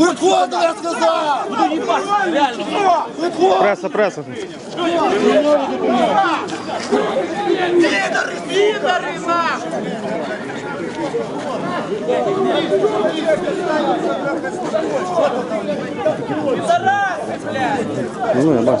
Виходили, я сказав! Преса, преса. Підари, підари, нахуй! Ну, я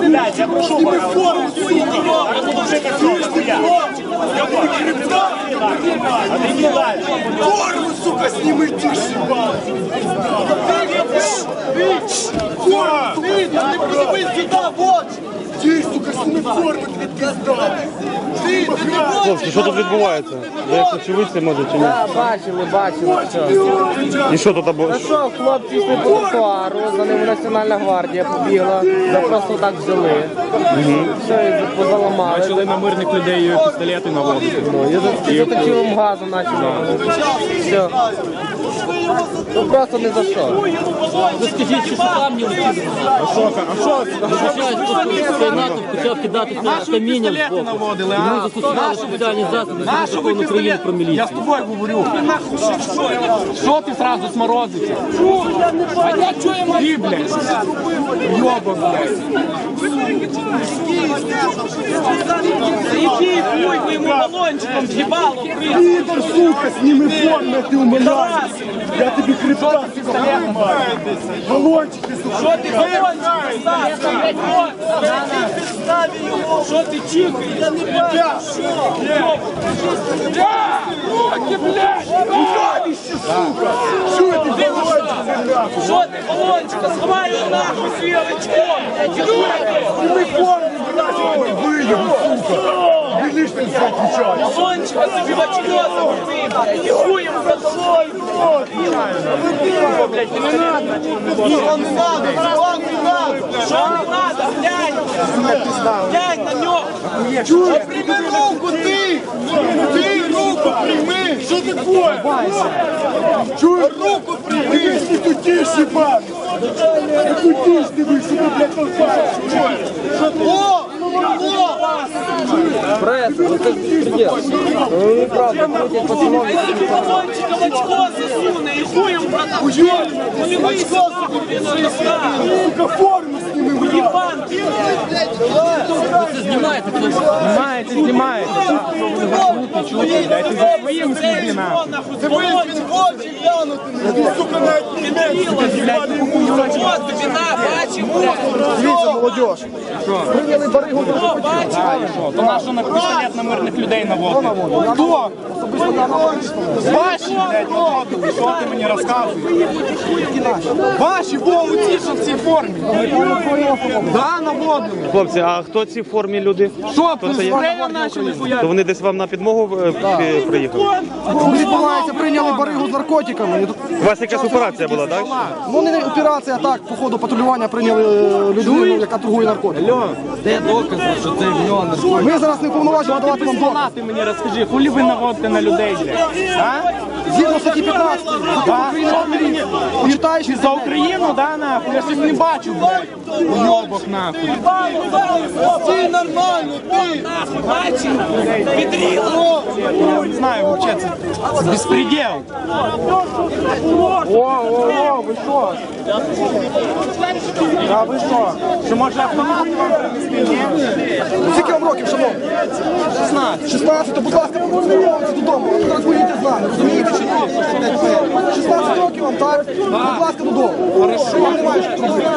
Блядь, я прошу вас. А ты не дальше. Форму, сука, сніми тиші, Форму, ти, не подивись сюди, в очі! Ти, сука, сніми форму, тобі пізда! Ти, ти не Хлопці, що тут відбувається? Ви як очевидці, може, чи ні? Так, бачили, бачили. Що. І що тут або? Та що, хлопці йшли по тротуару, за ними Національна гвардія побігла, за просто так взяли. Все, і позаламали. Почали на мирних людей пістолети наводити. Ну, і за- і заточивим газом почали. Все. Ну просто не за що. Ви скажіть, що там не летить? А що? А що? Цей натовп почав кидатися камінням з боку. наводили, Ми застосували спеціальні засоби за закон України про Я з міліцію. тобою говорю. Що ти зразу сморозиться? А я чую Ти, блядь. Йоба, блядь. Який хуй ви йому балончиком з'їбало, сука, сніми форму, ти умоляю! Я тобі хребта, виймаю! Балончики, сука! Що ти балончиком ставиш? Що ти чікаєш? Я не бачу. Уявище, сука! Що ти балончики, нахуй? Що ти балончика? Сховай його нахуй своє очко. Сніми форму, блядь, я тебе виїбу, сука! Білиш ти закричай! Балончика собі в очко блядь. І хуєм задолой. Що не надо, що не надо! Що не надо, глянь. Глянь на нього. Чуєш? Прийми руку, ти! Ти руку прийми! Що таке? Чуєш? Руку прийми! Ти тут тиші, баб! Ти тут тиш, ти ви собі, блядь, толкаєш! О! О! Прес, ну це приділ. Ну неправда, крутять пацанов. Він тобі балончика в очко засуне і хуєм продовжує. Вони вийшли нахуй, він розстав. Сука, форму сніми, блядь! Єбанки! Це знімаєте, хлопці. Знімаєте, знімаєте. Чути, не не на! Дивіться, молодіж. Прийняли баригу? То на що на пістолет на мирних людей наводить? Хто? Ваші, блядь. Що ти мені розказуєш? Ваші, во, у ці, що в цій формі. Да, наводили. Хлопці, а хто ці формі люди? Що, Хто це є? хуяти? Вони десь вам на підмогу е, пі- приїхали? Відбувається, прийняли баригу з наркотиками. І тут- У вас якась операція була, так? Ну не операція, а так, по ходу патрулювання прийняли е, людину, яка торгує наркотиками. Де докази, що це в нього наркотики? Ми зараз не вповноважені давати вам доказ. Ти мені розкажи, хулі ви наводите на людей, блядь? А? Згідно статті 15, закон України про міліцію. Читаючи За Україну, да, нахуй? Я щось не бачу, блядь. Йобок, нахуй. Ти нормально, ти. Бачив! Підріло! Я не знаю, вообще це безпредел. О, о, о, ви що? А ви що? Що може автомати вам принести? Ні? Скільки вам років, шановні? 16. 16, то будь ласка, повернуться додому. Ви зараз поїдете з нами, розумієте чи ні? 16 років вам, так? Будь ласка, додому. Хорошо. Вам немає що робити.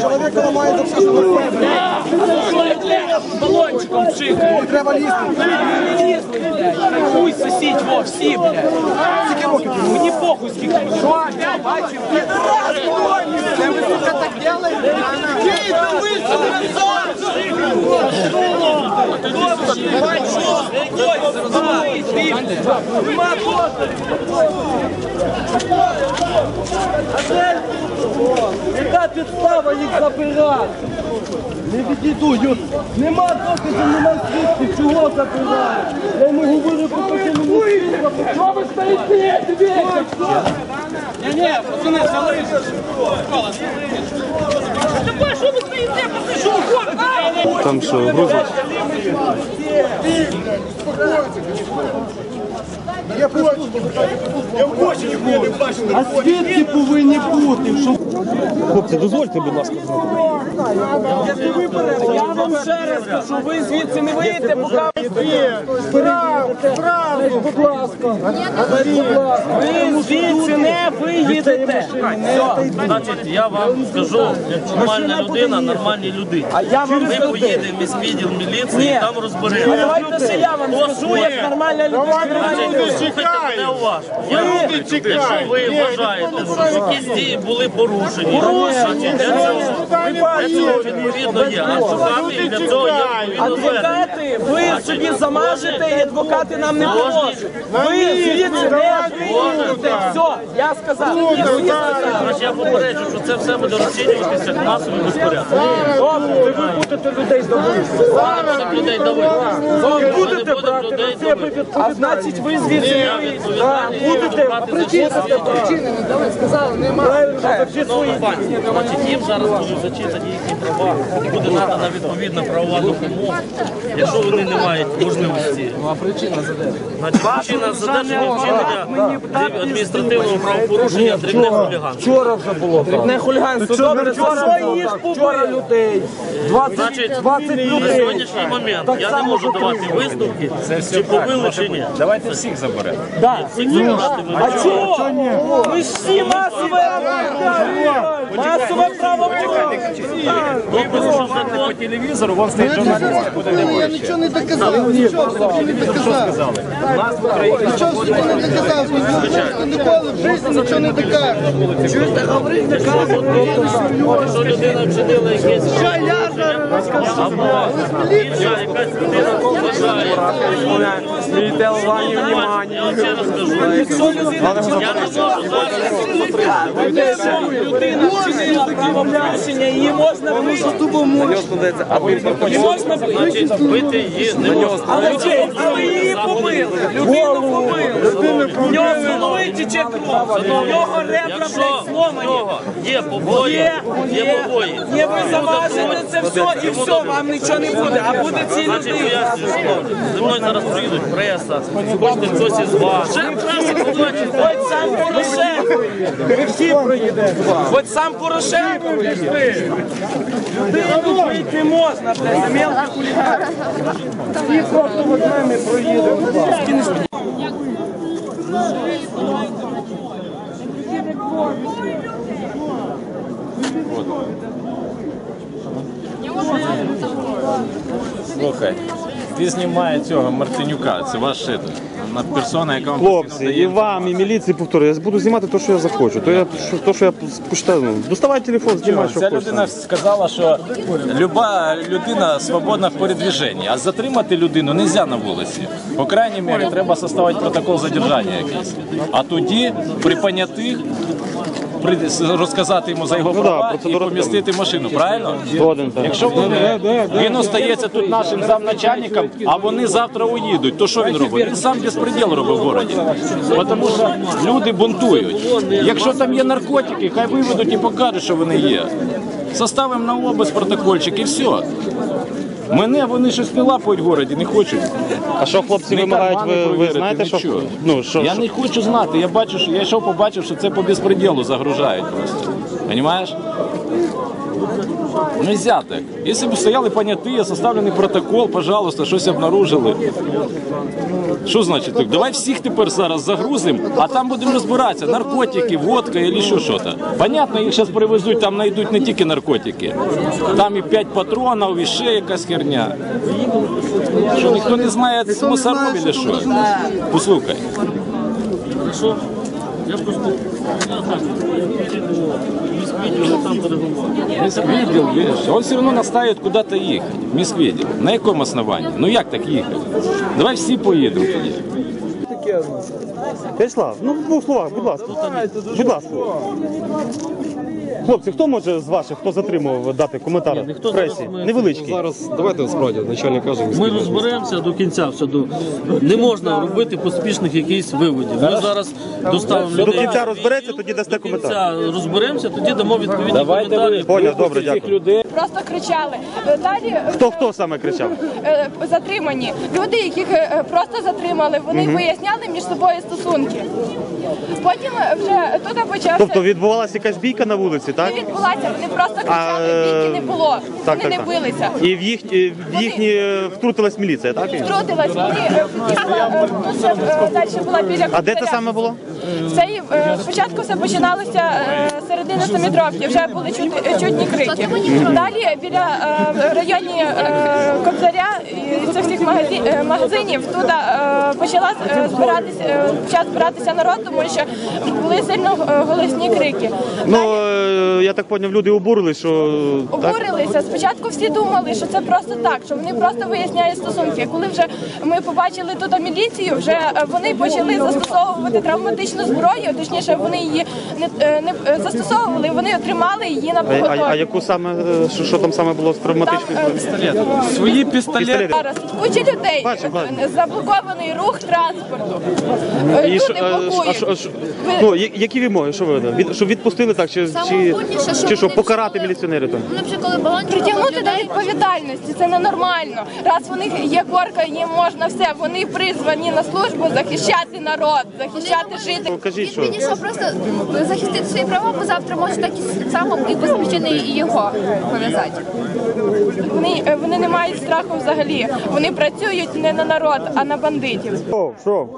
Чоловік ламає за все, треба лізти. Хуй сосіть, во, всі, блядь! Мені похуй? Я бачив. Це ви сука так делаєте? Яка підстава їх забирати? Не відійду, нема доказів, нема свідків, чого забирати? Я йому говорю, про те, що ви стоїте? Ні, ні, пацани. Давай, що ви стоїте? Там що, грузять? Я в очі не бачив. А свідки повинні бути, Хлопці, дозвольте, будь ласка. Я вам ще раз кажу, ви звідси не виїдете, поки будь ласка. ви звідси не виїдете. Значить, я вам скажу, як нормальна людина, нормальній людині. А я вам Ми поїдемо в міськвідділ міліції, Ні. там розберемося. Давайте я вам скажу, як нормальна людина. Слухайте мене уважно. Я, якщо ви вважаєте, що якісь дії були порушені, значить для цього, відповідно є. Адвокати і для цього є відповідно. Адвокати, ви собі замажете, і адвокати нам не поможуть. Ви звідси не будете. Все, я сказав. Я тоді сказав. Я попереджу, що це все буде розцінюватися масовим безпорядком. Добре, будете людей здобути. Будемо людей давити. Не будемо людей давити. А значить, ви звідси не Я виїдете. відповідальний Будете адвокати зачитані. Шановні значить їм зараз будуть зачитані їхні права, буде надана відповідна правова допомога, якщо вони не мають можливості. Ну а причина задержання? Значить, причина задержання вчинення адміністративного правопорушення дрібне хуліганство. Вчора вже було. Не хуліганство. Добре, вчора було. Вчора людей. 20, Значить, 20 на людей. сьогоднішній момент я не можу давати висновки, чи побили, чи ні. Давайте всіх заберемо. Всіх ви. А чого? Ми ж всі масове масове правопорушення. Хто порушив По телевізору вон стоїть журналіст, буде Я дивитися. нічого не доказав. Нічого не доказав. У нас в Україні Нічого сука не доказав. Ніхто ніколи в житті нічого не докаже. якщо людина вчинила якесь або інша якась людина вважає. Я вам ще раз кажу, я не можу зараз Людина правопорушення, її можна бити. Можна бити. її не можна. Але її побили? Людину побили. В нього з голови тече кров. В нього ребра, блядь, сломані. нього є побої, Є, побої. є, ви заважите це все, і все, вам нічого не буде. А буде цій людині. зі мною зараз приїдуть преса, хочете хтось із вас. Вже преса побачить. Хоч сам Порошенко. Ви всі проїдете. Хоч сам Порошенко вийшли. Людину бити можна, блядь, за мелкі. Всі просто возьмемо і проїдемо. Слухай, ти знімає цього Мартинюка, це ваш шит. Персона, яка вам Хлопці, і вам, і міліції повторюю, я буду знімати те, що я захочу. То я що, то, що я почитаю. Ну, доставай телефон, знімай, що Ця хочеш. людина сказала, що люба людина свободна в передвіженні, а затримати людину не можна на вулиці. По крайній мірі, треба составити протокол задержання якийсь. А тоді при понятих розказати йому за його Ну да, права і помістити машину, правильно? Згоден. Якщо вони, він остається тут нашим замначальником, а вони завтра уїдуть, то що він робить? Він сам безпреділ робить в городі. Тому що люди бунтують. Якщо там є наркотики, хай виведуть і покажуть, що вони є. Составимо на обиск протокольчик і все. Мене вони щось не лапають в городі, не хочуть. А що хлопці Ні вимагають, кармани ви, ви знаєте, що, нічого. ну, що, Я що- не хочу знати. Я бачу, що я йшов, побачив, що це по безпреділу загружають просто. Понимаєш? Нельзя так. Если бы стояли понятые, составлений протокол, пожалуйста, щось обнаружили. Що значить так? Давай всіх тепер зараз загрузимо, а там будемо розбиратися. Наркотики, водка або ще щось. Понятно, їх зараз привезуть, там знайдуть не тільки наркотики. Там і 5 патронів, і ще якась херня. Що ніхто не знає мусоров чи що? Послухай. Хорошо? Я просто видиш, он все одно настають куди-то їхати. Міськвідділ. На якому основанні? Ну як так їхати? Давай всі поїдемо тоді. Вячеслав, ну в двох словах, будь ласка. Будь ласка. Хлопці, хто може з ваших, хто затримував, дати коментар Ні, ніхто пресі? зараз ми- Невеличкий. Зараз давайте справді начальник каже. Ми розберемося до кінця. Все до не можна робити поспішних якихось виводів. Ми зараз доставимо До людей. кінця розбереться, тоді дасте До коментар. кінця розберемося, тоді дамо відповідні Давайте коментарі. Поняв, добре, дякую. людей. Просто кричали. Далі Хто хто саме кричав? е, затримані люди, яких е, просто затримали, вони виясняли між собою стосунки. Потім вже тут почався. Тобто відбувалася якась бійка на вулиці, так? Не відбулася, вони просто кричали, бійки не було. Так, вони так, не так. билися. І в їх в їхні е, втрутилась міліція, так? Втрутилась, вони е, тут ще, е, далі була біля А де це саме було? Це спочатку все починалося середини вже були чути, е, чутні крики. Далі біля е, районі е, Кобзаря і цих всіх магазин, е, магазинів туди почала збиратися, е, почав збиратися народ, тому що були сильно е, голосні крики. Ну е, я так поняв, люди обурились, що так? Обурилися. Спочатку всі думали, що це просто так, що вони просто виясняють стосунки. Коли вже ми побачили тут міліцію, вже е, вони почали застосовувати травматичну зброю. Точніше, вони її не, не застосовували, вони отримали її на А, а, а яку саме що, що там саме було з травматичною? е, Свої пістолети. Зараз куча людей Бачу, бачу. заблокований рух транспорту. І Люди е, блокують. що- а що- Ви- ну, які вимоги? Що ви від, щоб відпустили так, чи, чи, чи що покарати міліціонерів там? Вони вже коли балончик Притягнути до відповідальності це ненормально. Раз у них є корка, їм можна все. Вони призвані на службу захищати народ, захищати жителів. Кажіть, що Він пішов просто захистити свої права, бо завтра може так і само і без і його пов'язати. Вони, е, вони не мають страху взагалі. Вони працюють не на народ, а на бандитів. Що? Що?